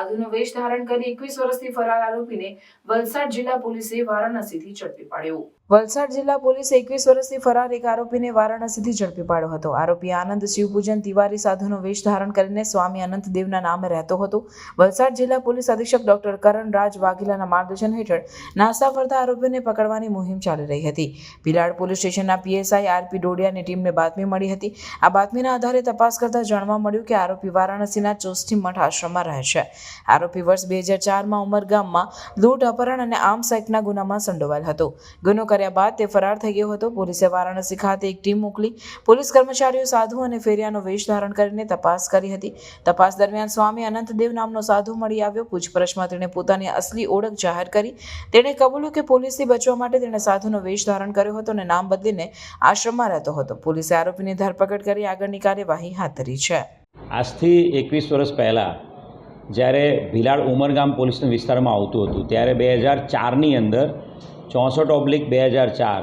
સાધુનો વેશ ધારણ કરી એકવીસ વર્ષથી ફરાર આરોપીને વલસાડ જિલ્લા પોલીસે વારાણસીથી ઝડપી પાડ્યો. વલસાડ જિલ્લા પોલીસે એકવીસ વર્ષથી ફરાર એક આરોપીને વારાણસીથી ઝડપી પાડ્યો હતો. આરોપી આનંદ શિવપૂજન તિવારી સાધુનો વેશ ધારણ કરીને સ્વામી અનંત દેવના નામે રહેતો હતો. વલસાડ જિલ્લા પોલીસ અધિક્ષક ડોક્ટર કરણ રાજ વાઘેલાના માર્ગદર્શન હેઠળ નાસા ફરતા આરોપીઓને પકડવાની મુહિમ ચાલી રહી હતી. ભિલાડ પોલીસ સ્ટેશનના પીએસઆઈ આરપી ડોડિયાની ટીમને બાતમી મળી હતી. આ બાતમીના આધારે તપાસ કરતા જાણવા મળ્યું કે આરોપી વારાણસીના ચોસ્ટી મઠ આશ્રમમાં રહે છે. આરોપી વર્ષ બે હજાર ચારમાં ઉમરગામમાં લૂંટ, અપહરણ અને આર્મ્સ એક્ટના ગુનામાં સંડોવાયેલ હતો. ગુનો કર્યા બાદ તે ફરાર થઈ ગયો હતો. પોલીસે વારાણસી ખાતે એક ટીમ મોકલી પોલીસ કર્મચારીઓ સાધુ અને ફેરિયાનો વેશ ધારણ કરીને તપાસ કરી હતી. તપાસ દરમિયાન સ્વામી અનંતદેવ નામનો સાધુ મળી આવ્યો. પૂછપરછમાં તેણે પોતાની અસલી ઓળખ જાહેર કરી. તેણે કબૂલ્યું કે પોલીસથી બચવા માટે તેણે સાધુનો વેશ ધારણ કર્યો હતો અને નામ બદલીને આશ્રમમાં રહેતો હતો. પોલીસે આરોપીની ધરપકડ કરી આગળની કાર્યવાહી હાથ ધરી છે. આજથી એકવીસ વર્ષ પહેલાં જ્યારે ભીલાડ ઉમરગામ પોલીસના વિસ્તારમાં આવતું હતું, ત્યારે બે હજાર ચારની અંદર ચોસઠ ઓબ્લિક બે હજાર ચાર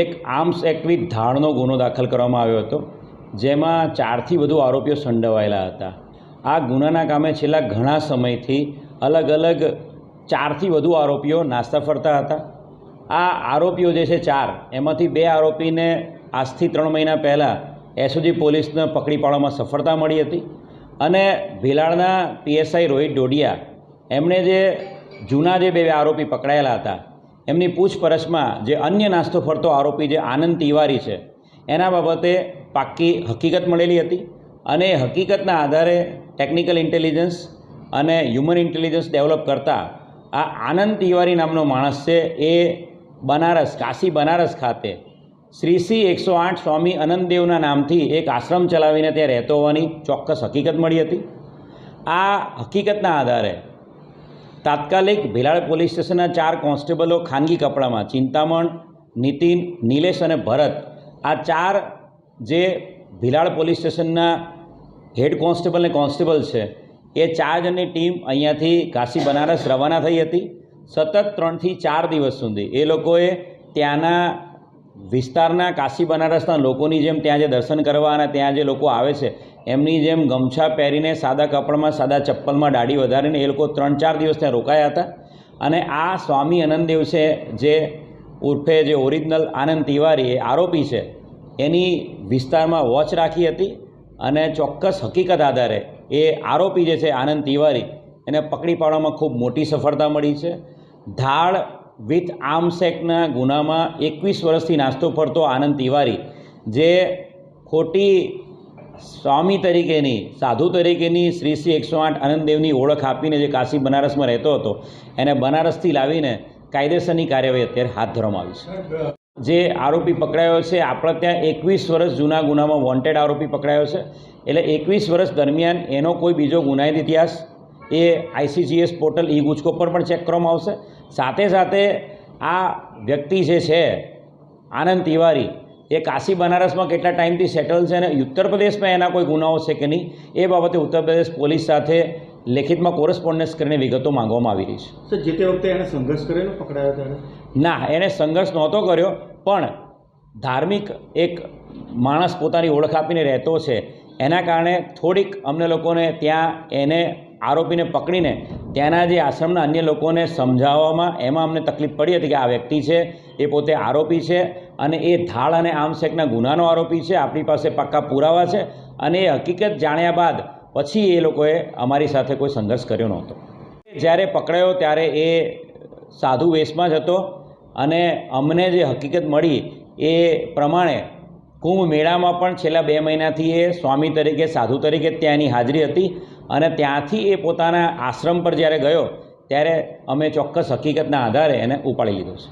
એક આર્મ્સ એક્ટ ધાડનો ગુનો દાખલ કરવામાં આવ્યો હતો, જેમાં ચારથી વધુ આરોપીઓ સંડોવાયેલા હતા. આ ગુનાના કામે છેલ્લા ઘણા સમયથી અલગ અલગ ચારથી વધુ આરોપીઓ નાસ્તા ફરતા હતા. આ આરોપીઓ જે છે ચાર, એમાંથી બે આરોપીને આજથી ત્રણ મહિના પહેલાં એસઓજી પોલીસને પકડી પાડવામાં સફળતા મળી હતી. અને ભીલાડના પીએસઆઈ રોહિત ડોડિયા, એમણે જે જૂના જે બે આરોપી પકડાયેલા હતા, એમની પૂછપરછમાં જે અન્ય નાસ્તો ફરતો આરોપી જે આનંદ તિવારી છે, એના બાબતે પાક્કી હકીકત મળેલી હતી અને એ હકીકતના આધારે ટેકનિકલ ઇન્ટેલિજન્સ અને હ્યુમન ઇન્ટેલિજન્સ ડેવલપ કરતા આ આનંદ તિવારી નામનો માણસ છે એ બનારસ, કાશી બનારસ ખાતે શ્રી શ્રી એકસો આઠ સ્વામી અનંતદેવના નામથી એક આશ્રમ ચલાવીને ત્યાં રહેતો હોવાની ચોક્કસ હકીકત મળી હતી. આ હકીકતના આધારે તાત્કાલિક ભિલાડ પોલીસ સ્ટેશનના ચાર કોન્સ્ટેબલો ખાનગી કપડામાં ચિંતામણ, નીતિન, નિલેશ અને ભરત આ ચાર જે ભિલાડ પોલીસ સ્ટેશનના હેડ કોન્સ્ટેબલ અને કોન્સ્ટેબલ છે, એ ચાર જણની ટીમ અહીંયાથી કાશી બનારસ રવાના થઈ હતી. સતત ત્રણથી ચાર દિવસ સુધી એ લોકોએ ત્યાંના વિસ્તારના કાશી બનારસના લોકોની જેમ ત્યાં જે દર્શન કરવા અને ત્યાં જે લોકો આવે છે, એમની જેમ ગમછા પહેરીને સાદા કપડામાં, સાદા ચપ્પલમાં દાઢી વધારીને એ લોકો ત્રણ ચાર દિવસ ત્યાં રોકાયા હતા. અને આ સ્વામી આનંદદેવ છે, જે ઉર્ફે જે ઓરિજિનલ આનંદ તિવારી એ આરોપી છે, એની વિસ્તારમાં વોચ રાખી હતી અને ચોક્કસ હકીકત આધારે એ આરોપી જે છે આનંદ તિવારી, એને પકડી પાડવામાં ખૂબ મોટી સફળતા મળી છે. ધાડ વિથ આર્મ્સ એક્ટના ગુનામાં એકવીસ વર્ષથી નાસ્તો ફરતો આનંદ તિવારી, જે ખોટી સ્વામી તરીકેની, સાધુ તરીકેની શ્રી શ્રી એકસો આઠ આનંદદેવની ઓળખ આપીને જે કાશી બનારસમાં રહેતો હતો, એને બનારસથી લાવીને કાયદેસરની કાર્યવાહી અત્યારે હાથ ધરવામાં આવી છે. જે આરોપી પકડાયો છે, આપણે ત્યાં એકવીસ વર્ષ જૂના ગુનામાં વોન્ટેડ આરોપી પકડાયો છે, એટલે એકવીસ વર્ષ દરમિયાન એનો કોઈ બીજો ગુનાહિત ઇતિહાસ એ આઈસીજીએસ પોર્ટલ ઈ ગુજકો પર પણ ચેક કરવામાં આવશે. સાથે સાથે આ વ્યક્તિ જે છે આનંદ તિવારી એ કાશી બનારસમાં કેટલા ટાઈમથી સેટલ છે અને ઉત્તર પ્રદેશમાં એના કોઈ ગુનાઓ છે કે નહીં એ બાબતે ઉત્તર પ્રદેશ પોલીસ સાથે લેખિતમાં કોરસ્પોન્ડન્સ કરીને વિગતો માંગવામાં આવી રહી છે. સર જે તે વખતે એણે સંઘર્ષ કરેલો પકડાયો ત્યારે ના એણે સંઘર્ષ નહોતો કર્યો પણ ધાર્મિક એક માણસ પોતાની ઓળખ આપીને રહેતો છે એના કારણે થોડીક અમને લોકોને ત્યાં એને આરોપીને પકડીને ત્યાંના જે આશ્રમના અન્ય લોકોને સમજાવવામાં એમાં અમને તકલીફ પડી હતી કે આ વ્યક્તિ છે, એ પોતે આરોપી છે અને એ થાળ અને આમસેકના ગુનાનો આરોપી છે, આપણી પાસે પાક્કા પુરાવા છે અને એ હકીકત જાણ્યા બાદ પછી એ લોકોએ અમારી સાથે કોઈ સંઘર્ષ કર્યો નહોતો. જ્યારે પકડાયો ત્યારે એ સાધુ વેશમાં જ હતો અને અમને જે હકીકત મળી એ પ્રમાણે કુંભ મેળામાં પણ છેલ્લા બે મહિનાથી એ સ્વામી તરીકે, સાધુ તરીકે ત્યાં એની હાજરી હતી અને ત્યાંથી એ પોતાના આશ્રમ પર જ્યારે ગયો, ત્યારે અમે ચોક્કસ હકીકતના આધારે એને ઉપાડી લીધો છે.